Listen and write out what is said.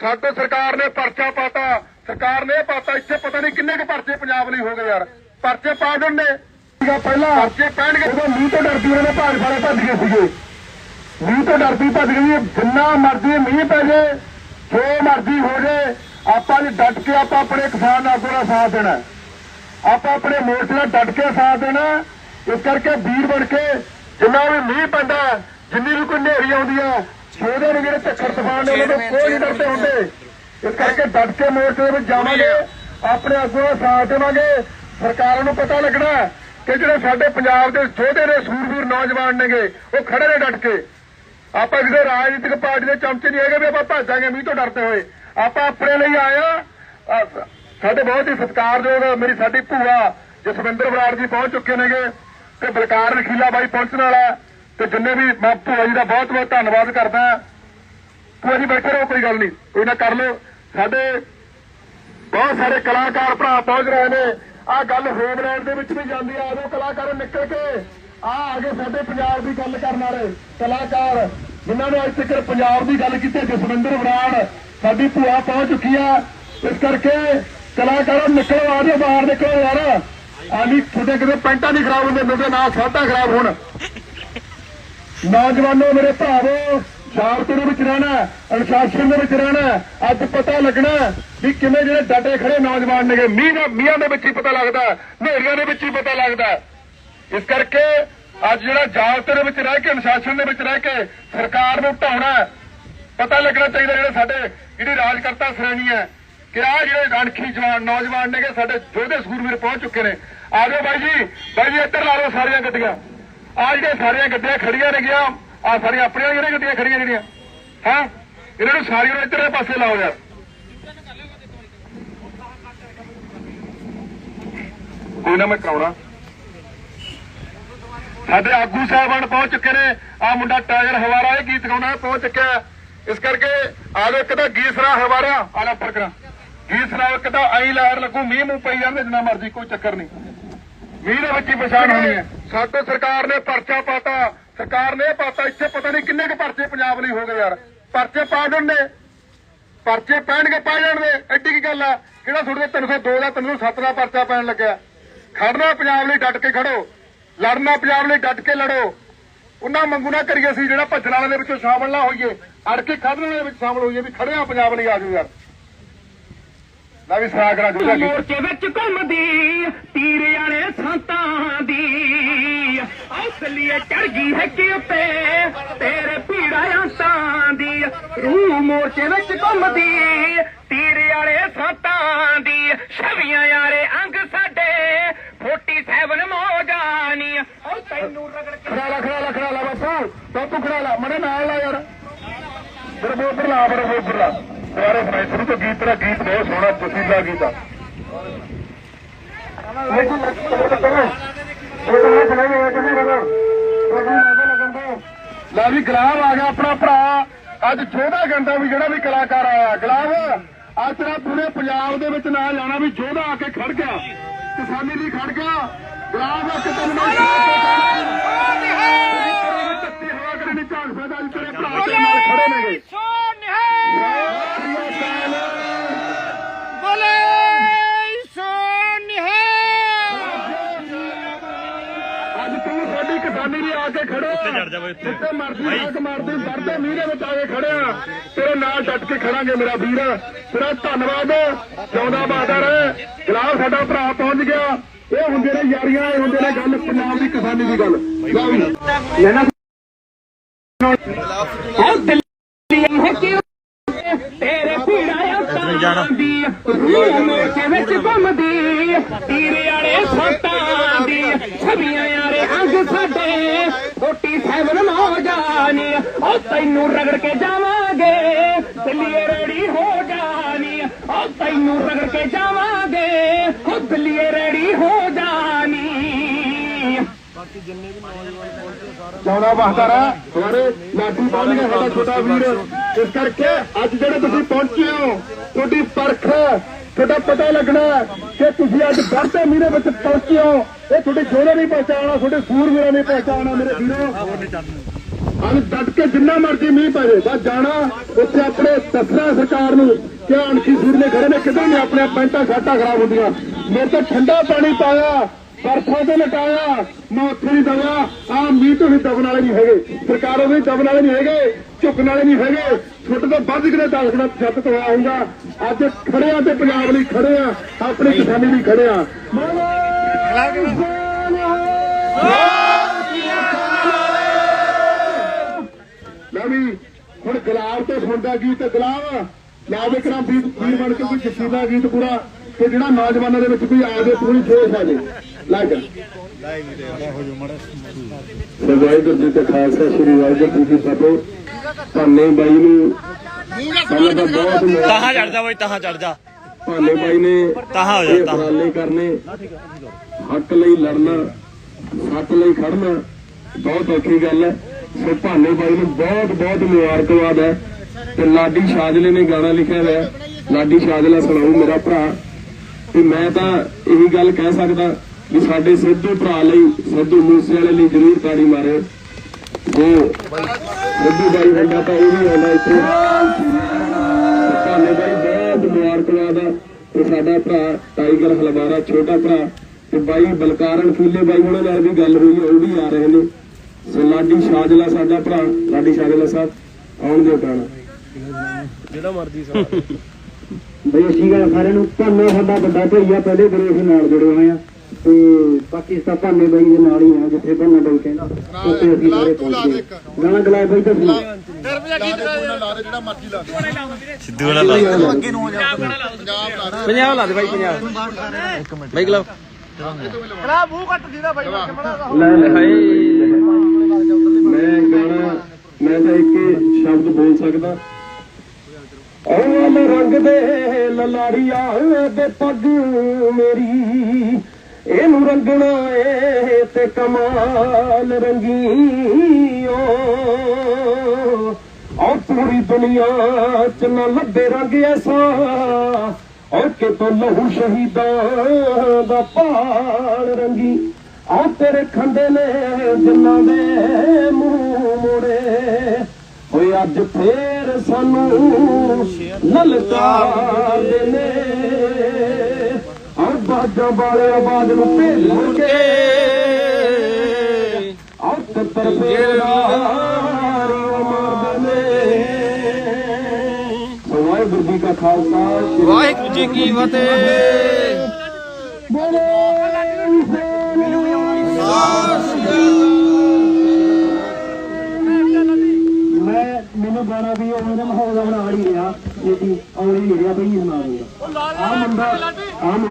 ਸਾਡੋ ਸਰਕਾਰ ਨੇ ਪਰਚਾ ਪਾਤਾ। ਸਰਕਾਰ ਨੇ ਪਾਤਾ ਇੱਥੇ ਪਤਾ ਨਹੀਂ ਕਿੰਨੇ ਕੁ ਪਰਚੇ ਪੰਜਾਬ ਲਈ ਹੋ ਗਏ ਯਾਰ। ਪਰਚੇ ਪਾ ਦਿੰਦੇ। ਸੀਗਾ ਪਹਿਲਾਂ। ਪਰਚੇ ਪੈਣਗੇ। ਉਦੋਂ ਮੀਂਹ ਤੋਂ ਡਰਦੀ ਉਹਨਾਂ ਨੇ ਭਾਜ ਫਾੜੇ ਭੱਜ ਗਏ ਸੀਗੇ। ਮੀਂਹ ਤੋਂ ਡਰਦੀ ਭੱਜ ਗਈ ਜਿੰਨਾ ਮਰਜ਼ੀ ਮੀਂਹ ਪੈ ਜੇ ਜੋ ਮਰਜ਼ੀ ਹੋ ਜੇ ਆਪਾਂ ਨੇ ਡਟ ਕੇ ਆਪਾਂ ਆਪਣੇ ਕਿਸਾਨ ਆਗੂ ਦਾ ਸਾਥ ਦੇਣਾ। ਆਪਾਂ ਆਪਣੇ ਮੋਰਚੇ ਨਾਲ ਡਟ ਕੇ ਸਾਥ ਦੇਣਾ। ਇਸ ਕਰਕੇ ਵੀਰ ਬਣ ਕੇ ਜਿੰਨਾ ਵੀ ਮੀਂਹ ਪੈਂਦਾ ਜਿੰਨੀ ਵੀ ਕੋਈ ਹਨੇਰੀ ਆਉਂਦੀ ਹੈ ਉਹਦੇ ਨੂੰ ਜਿਹੜੇ ਝੱਖਰ ਤੂਫਾਨ ਨੇ ਉਹਨਾਂ ਤੋਂ ਕੋਈ ਡਰਦੇ ਹੁੰਦੇ। ਇਸ ਕਰਕੇ ਡਟ ਕੇ ਮੋਰਚੇ ਦੇ ਵਿੱਚ ਜਾਵਾਂਗੇ। ਆਪਣੇ ਆਗੂ ਦਾ ਸਾਥ ਦੇਵਾਂਗੇ। ਸਰਕਾਰਾਂ ਨੂੰ ਪਤਾ ਲੱਗਣਾ ਕਿ ਜਿਹੜੇ ਸਾਡੇ ਪੰਜਾਬ ਦੇ ਯੋਧੇ ਨੇ ਸੂਰਬੀਰ ਨੌਜਵਾਨ ਨੇਗੇ ਉਹ ਖੜੇ ਨੇ ਡਟ ਕੇ। ਆਪਾਂ ਕਿਸੇ ਰਾਜਨੀਤਿਕ ਪਾਰਟੀ ਦੇ ਚਮਚੇ ਨਹੀਂ ਹੈਗੇ ਵੀ ਆਪਾਂ ਭਾਜਾਂਗੇ ਮੀਂਹ ਤੋਂ ਡਰਦੇ ਹੋਏ। ਆਪਾਂ ਆਪਣੇ ਲਈ ਆਏ ਆ ਅਹ ਸਾਡੇ ਬਹੁਤ ਹੀ ਸਤਿਕਾਰਯੋਗ ਮੇਰੀ ਸਾਡੀ ਭੂਆ ਜਸਵਿੰਦਰ ਬਰਾੜ ਜੀ ਪਹੁੰਚ ਚੁੱਕੇ ਨੇਗੇ। ਤੇ ਬਲਕਾਰ ਰਖੀਲਾ ਬਾਈ ਪਹੁੰਚਣ ਵਾਲਾ ਤੇ ਜਿੰਨੇ ਵੀ ਮੈਂ ਭੂਆ ਜੀ ਦਾ ਬਹੁਤ ਬਹੁਤ ਧੰਨਵਾਦ ਕਰਦਾ ਭੂਆ ਜੀ ਬੈਠੇ ਰਹੋ, ਕੋਈ ਗੱਲ ਨਹੀਂ। ਕੋਈ ਨਾ ਕਰ ਲਓ। ਸਾਡੇ ਬਹੁਤ ਸਾਰੇ ਕਲਾਕਾਰ ਭਰਾ ਪਹੁੰਚ ਰਹੇ ਨੇ। ਆ ਗੱਲ ਹੋਮਲੈਂਡ ਦੇ ਵਿੱਚ ਵੀ ਜਾਂਦੀ ਆ। ਆਜੋ ਕਲਾਕਾਰ ਨਿਕਲ ਕੇ ਆ ਆਗੇ ਸਾਡੇ ਪੰਜਾਬ ਦੀ ਗੱਲ ਕਰਨ ਵਾਲੇ ਕਲਾਕਾਰ, ਜਿਨ੍ਹਾਂ ਨੇ ਅੱਜ ਤੱਕ ਪੰਜਾਬ ਦੀ ਗੱਲ ਕੀਤੀ ਜਸਵਿੰਦਰ ਬਰਾੜ ਸਾਡੀ ਭੂਆ ਪਹੁੰਚ ਚੁੱਕੀ ਆ। ਇਸ ਕਰਕੇ ਕਲਾਕਾਰੋ ਨਿਕਲੋ ਆਜੋ ਬਾਹਰ ਨਿਕਲੋ ਯਾਰ। ਆ ਤੁਹਾਡੇ ਕਿਤੇ ਪੈਂਟਾਂ ਨਹੀਂ ਖਰਾਬ ਹੁੰਦੇ ਮੇਰੇ ਨਾਲ ਸਾਡਾ ਖਰਾਬ ਹੋਣ। ਨੌਜਵਾਨੋ ਮੇਰੇ ਭਰਾਵੋ ਸ਼ਾਂਤੀ ਦੇ ਵਿੱਚ ਰਹਿਣਾ ਅਨੁਸ਼ਾਸਨ ਦੇ ਵਿੱਚ ਰਹਿਣਾ ਅੱਜ ਪਤਾ ਲੱਗਣਾ ਵੀ ਕਿਵੇਂ ਜਿਹੜੇ ਡਾਟੇ ਖੜੇ ਨੌਜਵਾਨ ਨੇਗੇ। ਮੀਂਹ ਦਾ ਮੀਆਂ ਦੇ ਵਿੱਚ ਹੀ ਪਤਾ ਲੱਗਦਾ ਹੈ, ਹਨੇਰੀਆਂ ਦੇ ਵਿੱਚ ਹੀ ਪਤਾ ਲੱਗਦਾ। ਇਸ ਕਰਕੇ ਅੱਜ ਜਿਹੜਾ ਜਾਗਤ ਦੇ ਵਿੱਚ ਰਹਿ ਕੇ ਅਨੁਸ਼ਾਸਨ ਦੇ ਵਿੱਚ ਰਹਿ ਕੇ ਸਰਕਾਰ ਨੂੰ ਢਾਉਣਾ ਪਤਾ ਲੱਗਣਾ ਚਾਹੀਦਾ ਜਿਹੜੇ ਸਾਡੇ ਜਿਹੜੀ ਰਾਜਕਰਤਾ ਸ਼੍ਰੇਣੀ ਹੈ ਕਿ ਆ ਜਿਹੜੇ ਅਣਖੀ ਜਵਾਨ ਨੌਜਵਾਨ ਨੇਗੇ ਸਾਡੇ ਯੋਧੇ ਸੂਰਵੀਰ ਪਹੁੰਚ ਚੁੱਕੇ ਨੇ। ਆ ਜਾਓ ਬਾਈ ਜੀ ਬਾਈ ਜੀ ਇੱਧਰ ਲਾ ਲਓ ਸਾਰੀਆਂ ਗੱਡੀਆਂ। ਆ ਜਿਹੜੀਆਂ ਸਾਰੀਆਂ ਗੱਡੀਆਂ ਖੜੀਆਂ ਨੇ ਗਿਆ ਆ ਸਾਰੀਆਂ ਆਪਣੀਆਂ ਜਿਹੜੀਆਂ ਗੱਡੀਆਂ ਖੜੀਆਂ ਜਿਹੜੀਆਂ। ਹਾਂ? ਇਹਨਾਂ ਨੂੰ ਸਾਰੀਆਂ ਨੂੰ ਇੱਧਰਲੇ ਪਾਸੇ ਲਾਓ ਯਾਰ। ਕੋਈ ਨਾ ਮੈਂ ਕਰਾਉਣਾ। ਸਾਡੇ ਆਗੂ ਸਾਹਿਬਾਨ ਪਹੁੰਚ ਚੁੱਕੇ ਨੇ। ਆ ਮੁੰਡਾ ਟਾਇਗਰ ਹਵਾਰਾ ਇਹ ਗੀਤ ਗਾਉਣਾ ਪਹੁੰਚ ਚੁੱਕਿਆ ਇਸ ਕਰਕੇ ਆ ਇੱਕ ਤਾਂ ਗੀਸਰਾ ਹਵਾਰਾ। ਆ ਲੈ ਗੀਸਰਾ ਇੱਕ ਤਾਂ ਆਈ ਲਾਇਰ ਲੱਗੂ, ਮੀਂਹ ਮੂੰਹ ਪਈ ਜਾਂਦੇ, ਜਿੰਨਾ ਮਰਜ਼ੀ, ਕੋਈ ਚੱਕਰ ਨਹੀਂ। ਮੀਂਹ ਦੇ ਵਿੱਚ ਹੀ ਪਛਾਣ ਹੋਣੀ ਹੈ। ਸਾਡੋ ਸਰਕਾਰ ਨੇ ਪਰਚਾ ਪਾਤਾ। ਸਰਕਾਰ ਨੇ ਪਾਤਾ ਇੱਥੇ ਪਤਾ ਨਹੀਂ ਕਿੰਨੇ ਕੁ ਪਰਚੇ ਪੰਜਾਬ ਲਈ ਹੋ ਗਏ ਯਾਰ। ਪਰਚੇ ਪਾ ਦਿੰਦੇ। ਪਰਚੇ ਪੈਣਗੇ ਪਾ ਜਾਣ ਦੇ ਐਡੀ ਕੀ ਗੱਲ ਆ? ਕਿਹੜਾ ਤੁਹਾਡੇ 302 ਦਾ 307 ਦਾ ਪਰਚਾ ਪੈਣ ਲੱਗਿਆ। ਖੜਨਾ ਪੰਜਾਬ ਲਈ ਡਟ ਕੇ ਖੜੋ। ਲੜਨਾ ਪੰਜਾਬ ਲਈ ਡਟ ਕੇ ਲੜੋ। ਉਹਨਾਂ ਮੰਗੂ ਨਾ ਕਰੀਏ ਸੀ ਜਿਹੜਾ ਭੱਜਣ ਵਾਲੇ ਦੇ ਵਿੱਚੋਂ ਸ਼ਾਮਲ ਨਾ ਹੋਈਏ। ਅੜ ਕੇ ਖੜਨ ਵਾਲੇ ਵਿੱਚ ਸ਼ਾਮਲ ਹੋਈਏ ਵੀ ਖੜੇ ਆ ਪੰਜਾਬ ਲਈ ਆ ਜਾਓ ਯਾਰ। ਨਾ ਵੀ ਸਾਗਰਾ ਜੁੜਾ ਕੀ? ਮੋਰਚੇ ਵਿੱਚ ਘੁੰਮਦੀ ਤੀਰ ਵਾਲੇ ਸੰਤਾਂ ਦੀ। ਅਸਲੀਏ ਚੜ ਗਈ ਹੈ ਕਿ ਉੱਤੇ ਤੇਰੇ ਪੀੜਾ ਅੰਤਾਂ ਦੀ। ਰੂਹ ਮੋਰਚੇ ਵਿੱਚ ਘੁੰਮਦੀ ਤੀਰ ਵਾਲੇ ਸੰਤਾਂ ਦੀ। ਛਵੀਆਂ ਯਾਰੇ ਅੰਗ ਸਾਡੇ 47 ਮੋਜਾਨੀ। ਉਹ ਤੈਨੂੰ ਰਗੜ ਕੇ ਖੜਾ ਖੜਾ ਲਾ ਖੜਾ ਲਾ ਬਾਪੂ। ਬਾਪੂ ਖੜਾ ਲਾ ਮਨੇ ਨਾਲ ਲਾ ਯਾਰ। ਫਿਰ ਬੋਬਰ ਲਾ ਫਿਰ ਬੋਬਰ ਲਾ। ਦੁਆਰੇ ਸੁਣਾਈ ਸ਼ੁਰੂ ਤੋਂ ਗੀਤ ਤੇਰਾ ਗੀਤ ਬਹੁਤ ਸੋਹਣਾ ਜਸੀਲਾ ਗੀਤ ਆ। ਲਾ ਵੀ ਗੁਲਾਬ ਆ ਗਿਆ ਆਪਣਾ ਭਰਾ। ਅੱਜ ਜੋਧਾ ਗੰਦਾ ਵੀ ਜਿਹੜਾ ਵੀ ਕਲਾਕਾਰ ਆਇਆ। ਗੁਲਾਬ ਅੱਜ ਤੇਰਾ ਪੂਰੇ ਪੰਜਾਬ ਦੇ ਵਿੱਚ ਨਾਂ ਜਾਣਾ ਵੀ ਜੋਧਾ ਆ ਕੇ ਖੜ ਗਿਆ। ਕਿਸਾਨੀ ਲਈ ਖੜ ਗਿਆ। ਗੁਲਾਬ ਇੱਕ ਤੈਨੂੰ ਮੈਂ ਤੱਤੀ ਹਵਾ ਕਰਨੀ ਝਾੜ ਫਾਇਦਾ ਅੱਜ ਤੇਰੇ ਭਰਾ ਤੇਰੇ ਨਾਲ ਖੜੇ ਨੇਗੇ। ਕੇ ਖੜੋ। ਜਿੱਥੇ ਮਰਜ਼ੀ ਹੱਕ ਮਾਰਦੀ ਵਰਦੇ ਮੀਂਹ ਦੇ ਵਿੱਚ ਆ ਕੇ ਖੜਿਆ ਤੇਰੇ ਨਾਲ ਡਟ ਕੇ ਖੜਾਂਗੇ ਮੇਰਾ ਵੀਰ। ਤੇਰਾ ਧੰਨਵਾਦ। ਜਿਉਂਦਾ ਬਹਾਦਰ ਹੈ ਗੁਲਾਬ ਸਾਡਾ ਭਰਾ ਪਹੁੰਚ ਗਿਆ। ਇਹ ਹੁੰਦੇ ਨੇ ਯਾਰੀਆਂ ਇਹ ਹੁੰਦੇ ਨੇ ਗੱਲ ਪੰਜਾਬ ਦੀ ਕਿਸਾਨੀ ਦੀ ਗੱਲ। ਲੈਣਾ ਉਹ ਦਿੱਲੀ ਹੈ ਕਿ ਤੇਰੇ ਪੀੜਾ ਅੰਤਾਂ ਦੀ। ਰੂਹ ਮੋਚੇ ਵਿੱਚ ਘੁੰਮਦੀ। ਤੀਰੇ ਵਾਲੇ ਸੱਤਾਂ ਦੀ ਛਵੀਆਂ ਯਾਰੇ ਅੰਗ ਸਾਡੇ 47 ਮੌਜਾਨੀ, ਉਹ ਤੈਨੂੰ ਰਗੜ ਕੇ ਜਾਵਾਂਗੇ, ਦਿੱਲੀਏ ਰੈਡੀ ਹੋ ਜਾਨੀ, ਉਹ ਤੈਨੂੰ ਰਗੜ ਕੇ ਜਾਵਾਂਗੇ ਉਹ ਦਿੱਲੀਏ ਰੈਡੀ ਹੋ ਜਾਨੀ। ਜਿਉਂਦਾ ਬਹਾਦਰ ਹੈ। ਤੁਹਾਡੇ ਬੰਨ ਗਿਆ ਸਾਡਾ ਛੋਟਾ ਵੀਰ। ਇਸ ਕਰਕੇ ਅੱਜ ਜਿਹੜੇ ਤੁਸੀਂ ਪਹੁੰਚੇ ਹੋ, ਤੁਹਾਡੀ ਪਰਖ ਤੁਹਾਡਾ ਪਤਾ ਲੱਗਣਾ ਕਿ ਤੁਸੀਂ ਅੱਜ ਵਰਤੇ ਮੀਰੇ ਵਿੱਚ ਪਹੁੰਚੇ ਹੋ। ਇਹ ਤੁਹਾਡੇ ਜੋੜੇ ਨਹੀਂ ਪਹੁੰਚਾਉਣਾ ਤੁਹਾਡੇ ਸੂਰਵੀਰਾਂ ਨਹੀਂ ਪਹੁੰਚਾਉਣਾ ਮੇਰੇ ਵੀਰੋ। ਹਨ ਡਟ ਕੇ ਜਿੰਨਾ ਮਰਜ਼ੀ ਮੀਂਹ ਪੈ ਜਾਏ ਬਸ ਜਾਣਾ ਉੱਥੇ ਆਪਣੇ ਦੱਸਣਾ ਸਰਕਾਰ ਨੂੰ ਕਿ ਅਣਖੀ ਸੂਰ ਨੇ ਖੜੇ ਨੇ ਕਿਤੇ ਨੇ ਆਪਣੇ ਪੈਂਟਾਂ ਸ਼ਾਟਾਂ ਖਰਾਬ ਹੁੰਦੀਆਂ। ਮੇਰੇ ਤਾਂ ਠੰਡਾ ਪਾਣੀ ਪਾਇਆ। ਬਰਫਾਂ ਤੇ ਲਟਾਇਆ, ਮੈਂ ਉੱਥੇ ਨਹੀਂ ਦਵਾ ਆ ਮੀਂਹ ਤੋਂ ਵੀ ਦਬਣ ਵਾਲੇ ਨਹੀਂ ਹੈਗੇ। ਸਰਕਾਰ ਉਹਦੇ ਦਬਣ ਵਾਲੇ ਨਹੀਂ ਹੈਗੇ, ਝੁਕਣ ਵਾਲੇ ਨਹੀਂ ਹੈਗੇ। ਛੁੱਟ ਤੋਂ ਵੱਧ ਕਿਤੇ ਦਸਣਾ ਛੱਤ ਤੋਂ ਹੋਇਆ ਹੁੰਦਾ। ਅੱਜ ਖੜੇ ਆ ਤੇ ਪੰਜਾਬ ਲਈ ਖੜੇ ਆ, ਆਪਣੀ ਕਿਸਾਨੀ ਲਈ ਖੜੇ ਆ। ਲੈ ਵੀ, ਹੁਣ ਗੁਲਾਬ ਤੋਂ ਸੁਣਦਾ ਗੀਤ, ਗੁਲਾਬ। ਲਾ ਦੇ ਕਰਾਂ ਵੀਰ ਬਣ ਕੇ ਕੋਈ ਜੱਸੀ ਗੀਤ ਪੂਰਾ। ਤੇ ਜਿਹੜਾ ਨੌਜਵਾਨਾਂ ਦੇ ਵਿੱਚ ਕੋਈ ਆ ਜਾਏ ਪੂਰੀ ਜੋਸ਼ ਆ ਜਾਏ ਲੱਗ ਸੋ ਵਾਹਿਗੁਰੂ ਜੀ ਕਾ ਖਾਲਸਾ ਸ੍ਰੀ ਵਾਹਿਗੁਰੂ ਜੀ ਕੀ ਫਤਿਹ। ਭਾਨੇ ਬਾਈ ਨੂੰ ਪਹਿਲਾਂ ਤਾਂ ਬਹੁਤ ਤਾਹਾਂ ਚੜ ਜਾ ਬਈ ਤਾਹਾਂ ਚੜ ਜਾ। ਭਾਨੇ ਬਾਈ ਨੇ ਤਾਹਾਂ ਹੋ ਜਾ ਤਾਹਾਂ। ਕਰਨੇ। ਹੱਕ ਲਈ ਲੜਨਾ ਸੱਚ ਲਈ ਖੜਨਾ ਬਹੁਤ ਔਖੀ ਗੱਲ ਹੈ। ਸੋ ਭਾਨੇ ਬਾਈ ਨੂੰ ਬਹੁਤ ਬਹੁਤ ਮੁਬਾਰਕਬਾਦ ਹੈ। ਤੇ ਲਾਡੀ ਸ਼ਾਜਲੇ ਨੇ ਗਾਣਾ ਲਿਖਿਆ ਹੋਇਆ ਹੈ। ਲਾਡੀ ਸ਼ਾਜਲਾ ਸੁਣਾਉ ਮੇਰਾ ਭਰਾ। ਤੇ ਮੈਂ ਤਾਂ ਇਹੀ ਗੱਲ ਕਹਿ ਸਕਦਾ ਵੀ ਸਾਡੇ ਸਿੱਧੂ ਭਰਾ ਲਈ, ਸਿੱਧੂ ਮੂਸੇ ਵਾਲੇ ਲਈ ਜ਼ਰੂਰ ਤਾੜੀ ਮਾਰਿਓ। ਜੇ ਸਿੱਧੂ ਬਾਈ ਹੁੰਦਾ ਤਾਂ ਉਹ ਵੀ ਆਉਂਦਾ ਇੱਥੇ। ਭਾਨੇ ਬਾਈ, ਬਹੁਤ ਮੁਬਾਰਕਬਾਦ ਆ। ਤੇ ਸਾਡਾ ਭਰਾ ਟਾਈਗਰ ਹਲਵਾਰਾ, ਛੋਟਾ ਭਰਾ। ਤੇ ਬਾਈ ਬਲਕਾਰਨ ਫੂਲੇ ਬਾਈ ਉਹਨਾਂ ਨਾਲ ਵੀ ਗੱਲ ਹੋਈ ਉਹ ਵੀ ਆ ਰਹੇ ਨੇ। ਸੋ ਲਾਡੀ ਸ਼ਾਜਲਾ ਸਾਡਾ ਭਰਾ, ਲਾਡੀ ਸ਼ਾਜਲਾ ਸਾਹਿਬ, ਆਉਣ ਦਿਓ ਗਾਣਾ। ਬਈ ਅਸੀਂ ਗੱਲ ਸਾਰਿਆਂ ਨੂੰ ਭਾਨੇ ਸਾਡਾ ਵੱਡਾ ਭਈਆ ਪਹਿਲੇ ਅਸੀਂ ਨਾਲ ਜੁੜੇ ਹੋਏ ਆ। ਤੇ ਬਾਕੀ ਸਭ ਭਾਨੇ ਬਾਈ ਦੇ ਨਾਲ ਹੀ ਆ ਜਿੱਥੇ ਭਾਨਾ ਬਾਈ ਕਹਿੰਦਾ ਉੱਥੇ ਅਸੀਂ ਸਾਰੇ ਪਹੁੰਚ। ਗਏ ਗਾਣਾ ਗਲਾਏ ਬਾਈ ਤਾਂ ਸੁਣੋ। ਸਿੱਧੂ ਵਾਲਾ ਲਾ ਪੰਜਾਬ ਲਾ ਦੇ। ਬਾਈ ਪੰਜਾਬ। ਬਾਈ ਗਲੋ। ਲੈ ਲੈ ਮੈਂ ਗਾਣਾ ਮੈਂ ਤਾਂ ਇੱਕ ਸ਼ਬਦ ਬੋਲ ਸਕਦਾ। ਉਹ ਰੰਗ ਦੇ ਲਲਾੜੀਆਂ ਦੇ ਪੱਗ ਮੇਰੀ। ਇਹਨੂੰ ਰੰਗਣਾ ਏ ਤੇ ਕਮਾਲ ਰੰਗੀਓ ਔਰ ਪੂਰੀ ਦੁਨੀਆ ਚ ਨਾ ਲੱਭੇ ਰੰਗ ਐਸਾ। ਔਰ ਕਿਤੋਂ ਲਹੂ ਸ਼ਹੀਦਾਂ ਦਾ ਪਾਲ ਰੰਗੀ। ਆ ਤੇਰੇ ਖੰਡੇ ਨੇ ਜਿੰਨਾਂ ਦੇ ਮੂੰਹ ਮੋੜੇ। ਅੱਜ ਫੇਰ ਸਾਨੂੰ ਲਲਕਾਰਦੇ ਨੇ ਆ ਬਾਜਾਂ ਵਾਲੇ ਆਵਾਜ਼ ਨੂੰ ਭੇਲ ਕੇ। ਆ ਤਰ ਫੇਰ ਮਾਰਦੇ ਨੇ ਸੋ ਵਾਹਿਗੁਰੂ ਜੀ ਕਾ ਖਾਲਸਾ ਵਾਹਿਗੁਰੂ ਜੀ ਕੀ ਫਤਿਹ। ਮੈਂ ਜੀ ਆਉਣੀ ਨਹੀਂ ਰਿਹਾ ਬਈ ਇਹ ਦੂੰਗਾ ਆ। ਮੁੰਡਾ ਆ